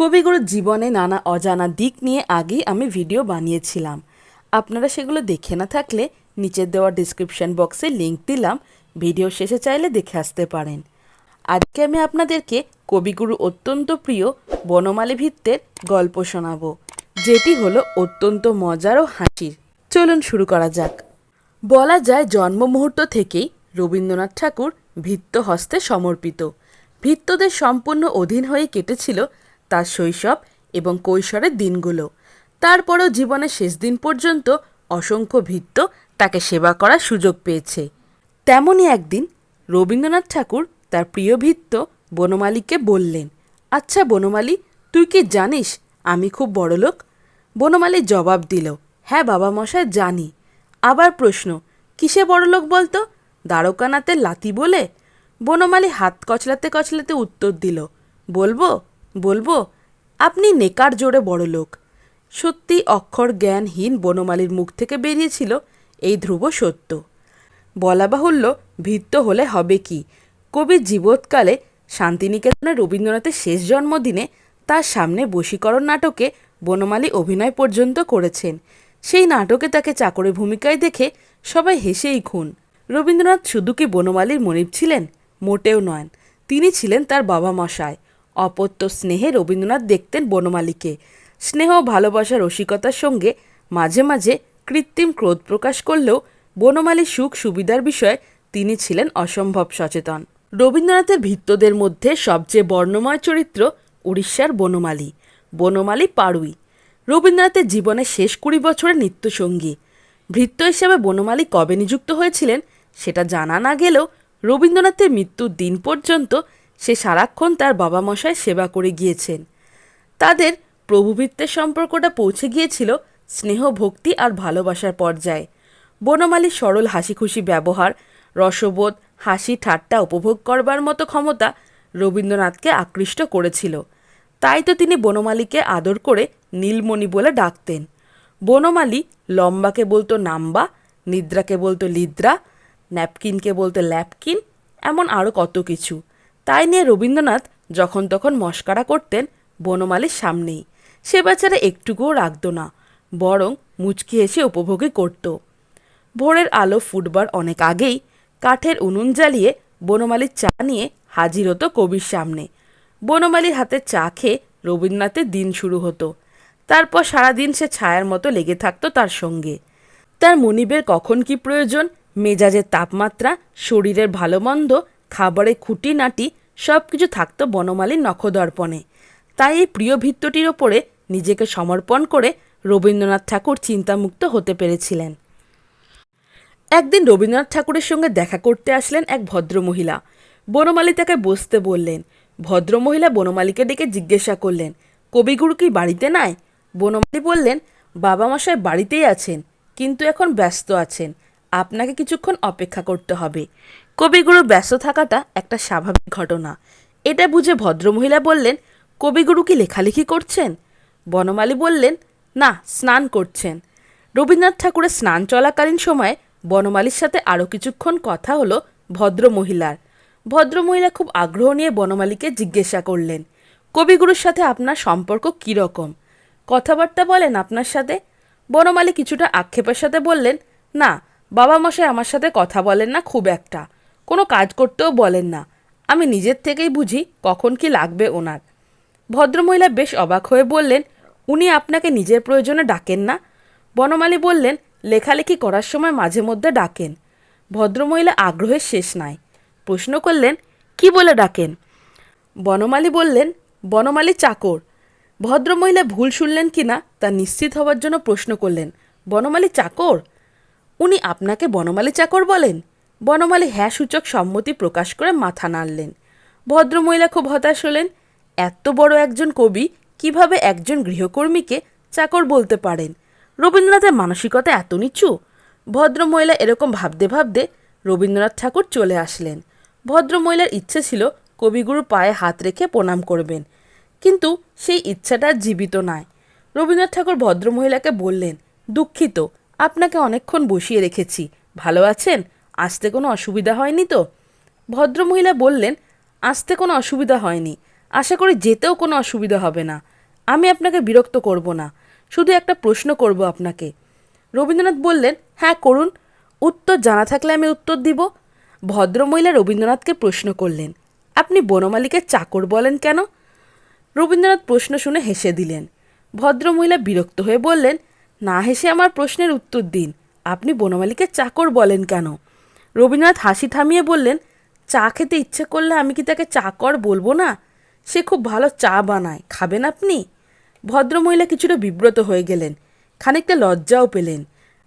কবিগুরুর জীবনে নানা অজানা দিক নিয়ে আগেই আমি ভিডিও বানিয়েছিলাম। আপনারা সেগুলো দেখে না থাকলে নিচের দেওয়া ডিসক্রিপশন বক্সে লিংক দিলাম। ভিডিও শেষে চাইলে দেখে আসতে পারেন। আজকে আমি আপনাদেরকে কবিগুরু অত্যন্ত প্রিয় বনমালী ভিত্তের গল্প শোনাবো, যেটি হলো অত্যন্ত মজার ও হাসির। চলুন শুরু করা যাক। বলা যায় জন্ম মুহূর্ত থেকেই রবীন্দ্রনাথ ঠাকুর ভিত্ত হস্তে সমর্পিত। ভিত্তদের সম্পূর্ণ অধীন হয়ে কেটেছিল তার শৈশব এবং কৈশোরের দিনগুলো। তারপরও জীবনের শেষ দিন পর্যন্ত অসংখ্য ভিত্ত তাকে সেবা করার সুযোগ পেয়েছে। তেমনই একদিন রবীন্দ্রনাথ ঠাকুর তার প্রিয় ভিত্ত বনমালীকে বললেন আচ্ছা বনমালী, তুই কি জানিস আমি খুব বড়লোক? বনমালী জবাব দিল হ্যাঁ বাবা মশাই, জানি। আবার প্রশ্ন, কিসে বড়লোক বলতো? দ্বারকানাথের লাতি বলে? বনমালী হাত কচলাতে কচলাতে উত্তর দিল, বলব? বলব, আপনি নেকার জোরে বড়লোক সত্যি অক্ষর জ্ঞানহীন বনমালীর মুখ থেকে বেরিয়েছিল এই ধ্রুব সত্য। বলা বাহুল্য ভিত্ত হলে হবে কি? কবি জীবৎকালে শান্তিনিকেতনে রবীন্দ্রনাথের শেষ জন্মদিনে তার সামনে বশীকরণ নাটকে বনমালী অভিনয় পর্যন্ত করেছেন। সেই নাটকে তাকে চাকরের ভূমিকায় দেখে সবাই হেসেই খুন। রবীন্দ্রনাথ শুধু কি বনমালীর মনিব ছিলেন? মোটেও নয়। তিনি ছিলেন তার বাবা মশায় অপত্য স্নেহে রবীন্দ্রনাথ দেখতেন বনমালীকে। স্নেহ ভালোবাসা রসিকতার সঙ্গে মাঝে মাঝে কৃত্রিম ক্রোধ প্রকাশ করলেও বনমালীর সুখ সুবিধার বিষয়ে তিনি ছিলেন অসম্ভব সচেতন। রবীন্দ্রনাথের ভিত্তদের মধ্যে সবচেয়ে বর্ণময় চরিত্র উড়িষ্যার বনমালী বনমালী পাড়ুই। রবীন্দ্রনাথের জীবনের শেষ কুড়ি বছরের নিত্যসঙ্গী। ভৃত্য হিসেবে বনমালী কবে নিযুক্ত হয়েছিলেন সেটা জানা না গেলেও রবীন্দ্রনাথের মৃত্যুর দিন পর্যন্ত সে সারাক্ষণ তার বাবা মশায় সেবা করে গিয়েছেন। তাদের প্রভুভৃত্তের সম্পর্কটা পৌঁছে গিয়েছিল স্নেহ ভক্তি আর ভালোবাসার পর্যায়ে। বনমালীর সরল হাসি খুশি ব্যবহার, রসবোধ, হাসি ঠাট্টা উপভোগ করবার মতো ক্ষমতা রবীন্দ্রনাথকে আকৃষ্ট করেছিল। তাই তো তিনি বনমালীকে আদর করে নীলমণি বলে ডাকতেন। বনমালী লম্বাকে বলতো নাম্বা, নিদ্রাকে বলতো লিদ্রা, ন্যাপকিনকে বলতো ল্যাপকিন, এমন আরও কত কিছু। তাই নিয়ে রবীন্দ্রনাথ যখন তখন মস্কারা করতেন বনমালীর সামনেই। সে বেচারা একটুকুও রাখত না, বরং মুচকি হেসে উপভোগই করত। ভোরের আলো ফুটবার অনেক আগেই কাঠের উনুন জ্বালিয়ে বনমালীর চা নিয়ে হাজির হতো কবির সামনে। বনমালীর হাতে চা খেয়ে রবীন্দ্রনাথের দিন শুরু হতো। তারপর সারাদিন সে ছায়ার মতো লেগে থাকতো তার সঙ্গে। তার মনিবের কখন কি প্রয়োজন, মেজাজের তাপমাত্রা, শরীরের ভালো মন্দ, খাবারের খুঁটিনাটি সব কিছু থাকতো বনমালীর নখদর্পণে। তাই এই প্রিয় ভিত্তটির ওপরে নিজেকে সমর্পণ করে রবীন্দ্রনাথ ঠাকুর চিন্তামুক্ত হতে পেরেছিলেন। একদিন রবীন্দ্রনাথ ঠাকুরের সঙ্গে দেখা করতে আসলেন এক ভদ্রমহিলা। বনমালী তাকে বসতে বললেন। ভদ্রমহিলা বনমালীকে ডেকে জিজ্ঞাসা করলেন, কবিগুরু কি বাড়িতে নাই? বনমালী বললেন বাবা মশাই বাড়িতেই আছেন, কিন্তু এখন ব্যস্ত আছেন। আপনাকে কিছুক্ষণ অপেক্ষা করতে হবে। কবিগুরু ব্যস্ত থাকাটা একটা স্বাভাবিক ঘটনা। এটা বুঝে ভদ্রমহিলা বললেন, কবিগুরু কি লেখালেখি করছেন? বনমালী বললেন, না, স্নান করছেন। রবীন্দ্রনাথ ঠাকুরের স্নান চলাকালীন সময়ে বনমালীর সাথে আরও কিছুক্ষণ কথা হলো ভদ্রমহিলার। ভদ্রমহিলা খুব আগ্রহ নিয়ে বনমালীকে জিজ্ঞাসা করলেন, কবিগুরুর সাথে আপনার সম্পর্ক কী রকম? কথাবার্তা বলেন আপনার সাথে? বনমালী কিছুটা আক্ষেপের সাথে বললেন, না, বাবা মশাই আমার সাথে কথা বলেন না খুব একটা। কোনো কাজ করতেও বলেন না। আমি নিজের থেকেই বুঝি কখন কি লাগবে ওনার। ভদ্রমহিলা বেশ অবাক হয়ে বললেন, উনি আপনাকে নিজের প্রয়োজনে ডাকেন না? বনমালী বললেন, লেখালেখি করার সময় মাঝে মধ্যে ডাকেন। ভদ্রমহিলা আগ্রহের শেষ নাই। প্রশ্ন করলেন, কি বলে ডাকেন? বনমালী বললেন, বনমালী চাকর। ভদ্রমহিলা ভুল শুনলেন কি না তা নিশ্চিত হওয়ার জন্য প্রশ্ন করলেন, বনমালী চাকর? উনি আপনাকে বনমালী চাকর বলেন বনমালী হ্যাঁ সূচক সম্মতি প্রকাশ করে মাথা নাড়লেন। ভদ্রমহিলা খুব হতাশ হলেন, এত বড় একজন কবি, কীভাবে একজন গৃহকর্মীকে চাকর বলতে পারেন? রবীন্দ্রনাথের মানসিকতা এত নিচু? ভদ্রমহিলা এরকম ভাবতে ভাবতে রবীন্দ্রনাথ ঠাকুর চলে আসলেন। ভদ্রমহিলার ইচ্ছে ছিল কবিগুরু পায়ে হাত রেখে প্রণাম করবেন, কিন্তু সেই ইচ্ছাটা জীবিত নয় রবীন্দ্রনাথ ঠাকুর ভদ্রমহিলাকে বললেন, দুঃখিত, আপনাকে অনেকক্ষণ বসিয়ে রেখেছি, ভালো আছেন? আসতে কোনো অসুবিধা হয়নি তো? ভদ্রমহিলা বললেন, আসতে কোনো অসুবিধা হয়নি। আশা করি যেতেও কোনো অসুবিধা হবে না। আমি আপনাকে বিরক্ত করব না। শুধু একটা প্রশ্ন করব আপনাকে। রবীন্দ্রনাথ বললেন হ্যাঁ করুন। উত্তর জানা থাকলে আমি উত্তর দিব। ভদ্রমহিলা রবীন্দ্রনাথকে প্রশ্ন করলেন, আপনি বনমালীকে চাকর বলেন কেন? রবীন্দ্রনাথ প্রশ্ন শুনে হেসে দিলেন। ভদ্রমহিলা বিরক্ত হয়ে বললেন, না হেসে আমার প্রশ্নের উত্তর দিন। আপনি বনমালীকে চাকর বলেন কেন? রবীন্দ্রনাথ হাসি থামিয়ে বললেন, চা খেতে ইচ্ছে করলে আমি কি তাকে চাকর বলব না? সে খুব ভালো চা বানায়, খাবেন আপনি? ভদ্রমহিলা কিছুটা বিব্রত হয়ে গেলেন, খানিকটা লজ্জাও পেলেন।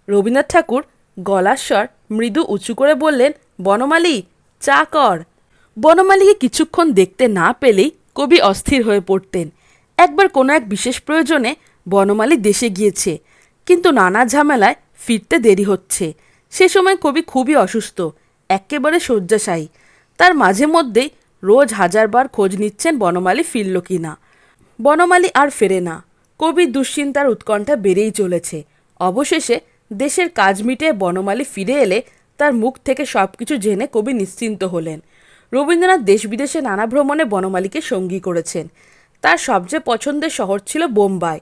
রবীন্দ্রনাথ ঠাকুর গলার স্বর মৃদু উঁচু করে বললেন, বনমালী, চা কর। বনমালীকে কিছুক্ষণ দেখতে না পেলেই কবি অস্থির হয়ে পড়তেন। একবার কোনো এক বিশেষ প্রয়োজনে বনমালী দেশে গিয়েছে, কিন্তু নানা ঝামেলায় ফিরতে দেরি হচ্ছে। সে সময় কবি খুবই অসুস্থ একেবারে শয্যাশায়ী। তার মাঝে মধ্যেই রোজ হাজারবার খোঁজ নিচ্ছেন বনমালী ফিরল কি না। বনমালী আর ফেরে না। কবির দুশ্চিন্তার উৎকণ্ঠা বেড়েই চলেছে। অবশেষে দেশের কাজ মিটিয়ে বনমালী ফিরে এলে তার মুখ থেকে সব কিছু জেনে কবি নিশ্চিন্ত হলেন। রবীন্দ্রনাথ দেশ বিদেশে নানা ভ্রমণে বনমালীকে সঙ্গী করেছেন। তার সবচেয়ে পছন্দের শহর ছিল বোম্বাই।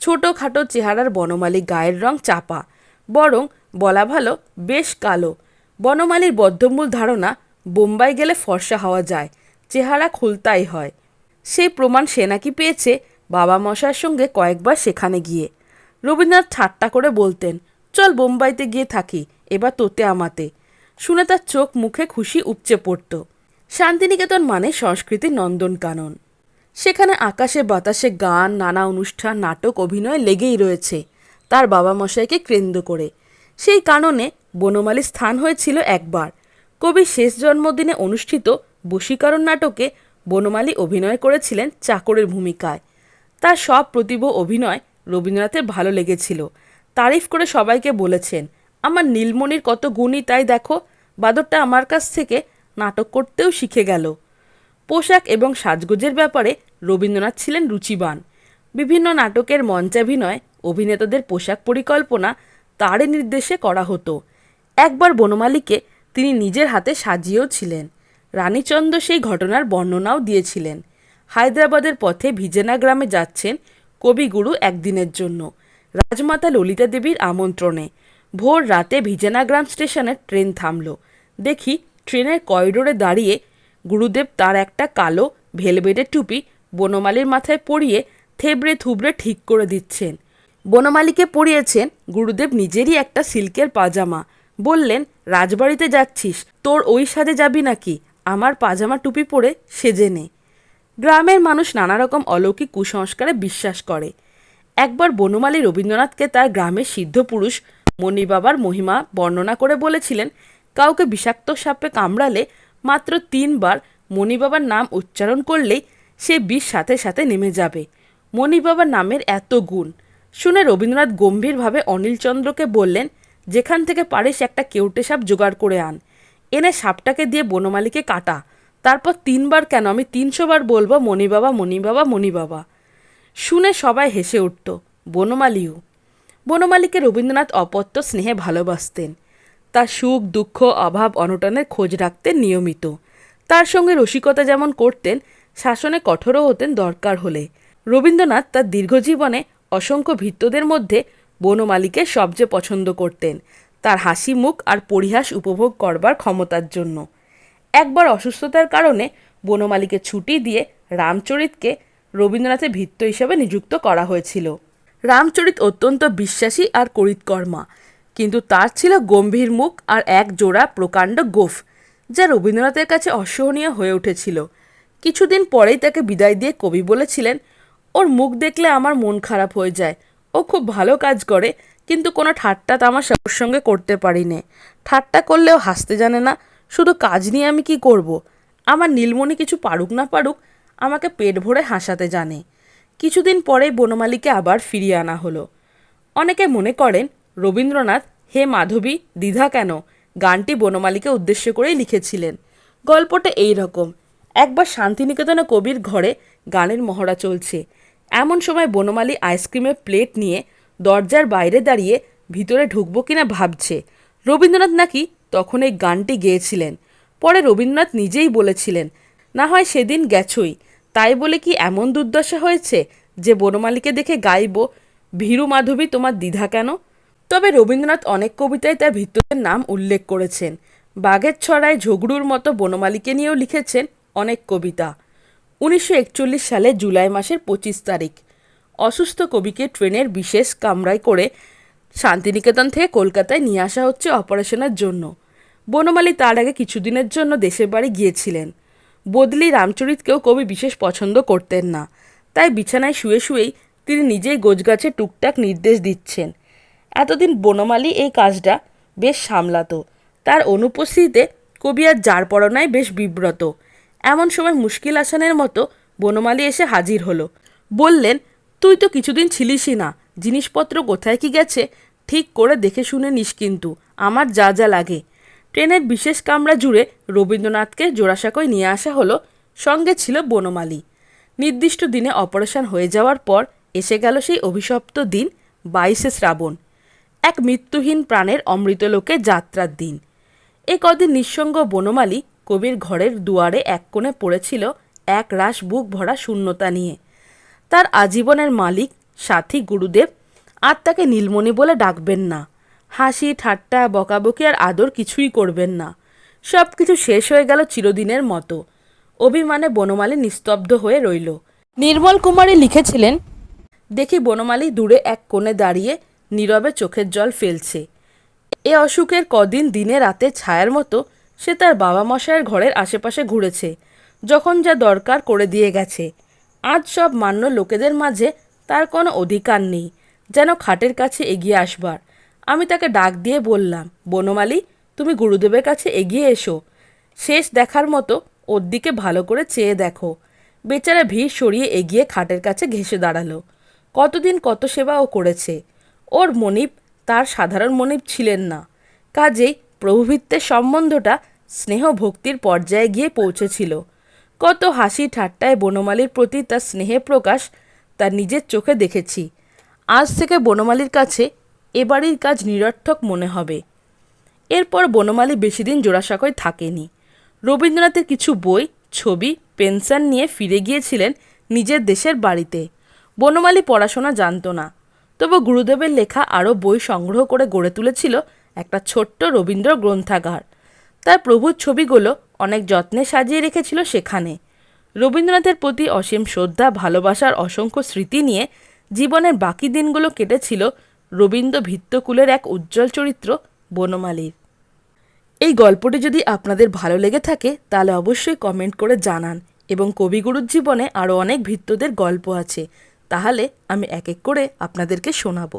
ছোটোখাটো চেহারার বনমালী গায়ের রং চাপা, বরং বলা ভালো, বেশ কালো। বনমালীর বদ্ধমূল ধারণা, বোম্বাই গেলে ফর্সা হওয়া যায়, চেহারা খুলতাই হয়। সেই প্রমাণ সে নাকি পেয়েছে বাবা মশার সঙ্গে কয়েকবার সেখানে গিয়ে। রবীন্দ্রনাথ ঠাট্টা করে বলতেন, চল বোম্বাইতে গিয়ে থাকি, এবার তোতে আমাতে। শুনে তার চোখ মুখে খুশি উপচে পড়ত। শান্তিনিকেতন মানে সংস্কৃতির নন্দনকানন। সেখানে আকাশে বাতাসে গান, নানা অনুষ্ঠান, নাটক, অভিনয় লেগেই রয়েছে। তার বাবা মশাইকে কেন্দ্র করে। সেই কারণে বনমালীর স্থান হয়েছিল একবার। কবির শেষ জন্মদিনে অনুষ্ঠিত বশীকরণ নাটকে বনমালী অভিনয় করেছিলেন চাকরের ভূমিকায়। তার সব প্রতিভ অভিনয় রবীন্দ্রনাথের ভালো লেগেছিল। তারিফ করে সবাইকে বলেছেন, আমার নীলমণির কত গুণই তাই দেখো, বাদরটা আমার কাছ থেকে নাটক করতেও শিখে গেল। পোশাক এবং সাজগোজের ব্যাপারে রবীন্দ্রনাথ ছিলেন রুচিবান। বিভিন্ন নাটকের মঞ্চাভিনয় অভিনেতাদের পোশাক পরিকল্পনা তারই নির্দেশে করা হতো। একবার বনমালীকে তিনি নিজের হাতে সাজিয়েও ছিলেন। রানীচন্দ্র সেই ঘটনার বর্ণনাও দিয়েছিলেন। হায়দ্রাবাদের পথে ভিজেনা গ্রামে যাচ্ছেন কবিগুরু একদিনের জন্য। রাজমাতা ললিতা দেবীর আমন্ত্রণে। ভোর রাতে ভিজেনা গ্রাম স্টেশনে ট্রেন থামল। দেখি ট্রেনের করিডোরে দাঁড়িয়ে গুরুদেব তার একটা কালো, ভেলভেটের টুপি বনমালীর মাথায় পরিয়ে থেবড়ে থুবড়ে ঠিক করে দিচ্ছেন। বনমালীকে পরিয়েছেন গুরুদেব নিজেরই একটা সিল্কের পাজামা। বললেন, রাজবাড়িতে যাচ্ছিস, তোর ওই সাজে যাবি নাকি? আমার পাজামা টুপি পরে সেজে নে। গ্রামের মানুষ নানা রকম অলৌকিক কুসংস্কারে বিশ্বাস করে। একবার বনমালী রবীন্দ্রনাথকে তার গ্রামের সিদ্ধ পুরুষ মণিবাবার মহিমা বর্ণনা করে বলেছিলেন, কাউকে বিষাক্ত সাপে কামড়ালে মাত্র তিনবার মণিবাবার নাম উচ্চারণ করলেই সে বিষ সাথে সাথে নেমে যাবে। মণিবাবার নামের এত গুণ শুনে রবীন্দ্রনাথ গম্ভীরভাবে অনিলচন্দ্রকে বললেন, যেখান থেকে পারিস একটা কেউটে সাপ জোগাড় করে আন। এনে সাপটাকে দিয়ে বনমালীকে কাটা। তারপর তিনবার কেন? আমি তিনশো বার বলব, মণিবাবা মণিবাবা মণিবাবা। শুনে সবাই হেসে উঠত, বনমালীও। বনমালীকে রবীন্দ্রনাথ অপত্য স্নেহে ভালোবাসতেন। তার সুখ, দুঃখ, অভাব, অনটনের খোঁজ রাখতেন নিয়মিত। তার সঙ্গে রসিকতা যেমন করতেন, শাসনে কঠোরও হতেন দরকার হলে। রবীন্দ্রনাথ তার দীর্ঘজীবনে অসংখ্য ভিত্তদের মধ্যে বনমালীকে সবচেয়ে পছন্দ করতেন। তার হাসি, মুখ আর পরিহাস উপভোগ করবার ক্ষমতার জন্য। একবার অসুস্থতার কারণে বনমালীকে ছুটি দিয়ে রামচরিতকে রবীন্দ্রনাথের ভিত্ত হিসেবে নিযুক্ত করা হয়েছিল। রামচরিত অত্যন্ত বিশ্বাসী আর করিতকর্মা, কিন্তু তার ছিল গম্ভীর মুখ আর এক জোড়া প্রকাণ্ড গোফ, যা রবীন্দ্রনাথের কাছে অসহনীয় হয়ে উঠেছিল। কিছুদিন পরেই তাকে বিদায় দিয়ে কবি বলেছিলেন ওর মুখ দেখলে আমার মন খারাপ হয়ে যায়। ও খুব ভালো কাজ করে, কিন্তু কোনো ঠাট্টা তামাশা ওর সঙ্গে করতে পারি নে ঠাট্টা করলেও হাসতে জানে না, শুধু কাজ নিয়ে আমি কি করব। আমার নীলমণি কিছু পারুক না পারুক, আমাকে পেট ভরে হাসাতে জানে। কিছুদিন পরেই বনমালীকে আবার ফিরিয়ে আনা হলো। অনেকে মনে করেন, রবীন্দ্রনাথ, হে মাধবী, দ্বিধা কেন? গানটি বনমালীকে উদ্দেশ্য করেই লিখেছিলেন। গল্পটা এই রকম। একবার শান্তিনিকেতনে কবির ঘরে গানের মহড়া চলছে। এমন সময় বনমালী আইসক্রিমের প্লেট নিয়ে দরজার বাইরে দাঁড়িয়ে ভিতরে ঢুকবো কিনা ভাবছে। রবীন্দ্রনাথ নাকি তখন এই গানটি গেয়েছিলেন। পরে রবীন্দ্রনাথ নিজেই বলেছিলেন, না হয় সেদিন গেছই। তাই বলে কি এমন দুর্দশা হয়েছে যে বনমালীকে দেখে গাইব? ভীরু মাধবী তোমার দ্বিধা কেন? তবে রবীন্দ্রনাথ অনেক কবিতায় তার ভিত্তদের নাম উল্লেখ করেছেন। বাঘের ছড়ায় ঝগড়ুর মতো বনমালীকে নিয়েও লিখেছেন অনেক কবিতা। উনিশশো একচল্লিশ সালে জুলাই মাসের পঁচিশ তারিখ। অসুস্থ কবিকে ট্রেনের বিশেষ কামরায় করে শান্তিনিকেতন থেকে কলকাতায় নিয়ে আসা হচ্ছে অপারেশনের জন্য। বনমালী তার আগে কিছুদিনের জন্য দেশের বাড়ি গিয়েছিলেন। বদলি রামচরিতকেও কবি বিশেষ পছন্দ করতেন না। তাই বিছানায় শুয়ে শুয়েই তিনি নিজেই গোছগাছে টুকটাক নির্দেশ দিচ্ছেন। এতদিন বনমালী এই কাজটা বেশ সামলাতো। তার অনুপস্থিতিতে কবি আর যার পরনায় বেশ বিব্রত। এমন সময় মুশকিল আসানের মতো বনমালী এসে হাজির হলো। বললেন, তুই তো কিছুদিন ছিলিসই না। জিনিসপত্র কোথায় কি গেছে? ঠিক করে দেখে শুনে নিস কিন্তু। আমার যা যা লাগে। ট্রেনের বিশেষ কামরা জুড়ে রবীন্দ্রনাথকে জোড়াসাঁকোয় নিয়ে আসা হলো। সঙ্গে ছিল বনমালী। নির্দিষ্ট দিনে অপারেশন হয়ে যাওয়ার পর এসে গেল সেই অভিশপ্ত দিন, বাইশে শ্রাবণ। এক মৃত্যুহীন প্রাণের অমৃতলোকে যাত্রার দিন। এ কদিন নিঃসঙ্গ বনমালী কবির ঘরের দুয়ারে এক কোণে পড়েছিল এক রাস বুক ভরা শূন্যতা নিয়ে। তার আজীবনের মালিক, সাথী গুরুদেব, আর তাকে নীলমণি বলে ডাকবেন না। হাসি, ঠাট্টা, বকাবকি আর আদর কিছুই করবেন না। সব কিছু শেষ হয়ে গেল চিরদিনের মতো। অভিমানে বনমালী নিস্তব্ধ হয়ে রইল। নির্মল কুমারী লিখেছিলেন, দেখি বনমালী দূরে এক কোণে দাঁড়িয়ে নীরবে চোখের জল ফেলছে। এ অসুখের কদিন দিনে রাতে ছায়ার মতো সে তার বাবা মশায়ের ঘরের আশেপাশে ঘুরেছে, যখন যা দরকার করে দিয়ে গেছে। আজ সব মান্য লোকেদের মাঝে তার কোনো অধিকার নেই, যেন খাটের কাছে এগিয়ে আসবার। আমি তাকে ডাক দিয়ে বললাম, বনমালী, তুমি গুরুদেবের কাছে এগিয়ে এসো। শেষ দেখার মতো ওর দিকে ভালো করে চেয়ে দেখো। বেচারা ভিড় সরিয়ে এগিয়ে খাটের কাছে ঘেসে দাঁড়াল। কতদিন কত সেবা ও করেছে। ওর মনিব তার সাধারণ মনিব ছিলেন না। কাজেই প্রভুভিত্তের সম্বন্ধটা স্নেহ ভক্তির পর্যায়ে গিয়ে পৌঁছেছিল। কত হাসি ঠাট্টায় বনমালীর প্রতি তার স্নেহের প্রকাশ তার নিজের চোখে দেখেছি। আজ থেকে বনমালীর কাছে এ বাড়ির কাজ নিরর্থক মনে হবে। এরপর বনমালী বেশিদিন জোড়াসাঁকোয় থাকেনি। রবীন্দ্রনাথের কিছু বই, ছবি, পেনশন নিয়ে ফিরে গিয়েছিলেন নিজের দেশের বাড়িতে। বনমালী পড়াশোনা জানত না, তবু গুরুদেবের লেখা আরও বই সংগ্রহ করে গড়ে তুলেছিল একটা ছোট্ট রবীন্দ্র গ্রন্থাগার তার প্রভুর ছবিগুলো অনেক যত্নে সাজিয়ে রেখেছিল সেখানে। রবীন্দ্রনাথের প্রতি অসীম শ্রদ্ধা, ভালোবাসার অসংখ্য স্মৃতি নিয়ে জীবনের বাকি দিনগুলো কেটেছিল রবীন্দ্র ভিত্তকুলের এক উজ্জ্বল চরিত্র, বনমালীর। এই গল্পটি যদি আপনাদের ভালো লেগে থাকে, তাহলে অবশ্যই কমেন্ট করে জানান এবং কবিগুরুর জীবনে আরও অনেক ভিত্তদের গল্প আছে। তাহলে আমি এক এক করে আপনাদেরকে শোনাবো।